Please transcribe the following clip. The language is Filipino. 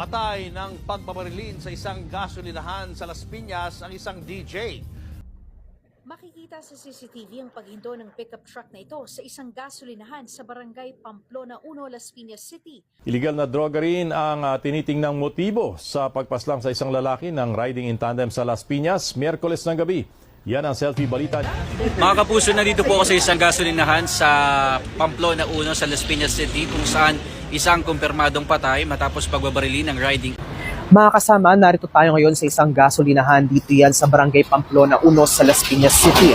Patay ng pagbabarilin sa isang gasolinahan sa Las Piñas ang isang DJ. Makikita sa CCTV ang paghindo ng pickup truck na ito sa isang gasolinahan sa barangay Pamplona 1, Las Piñas City. Illegal na droga rin ang uh, tinitingnang motibo sa pagpaslang sa isang lalaki ng riding in tandem sa Las Piñas, Miyerkules ng gabi. Yan ang selfie balita. Mga kapuso, nandito po ako sa isang gasolinahan sa Pamplona 1 sa Las Piñas City kung saan isang kumpirmadong patay matapos pagbabarili ng riding Mga kasama, narito tayo ngayon sa isang gasolinahan dito yan sa Barangay Pamplona 1 sa Las Piñas City.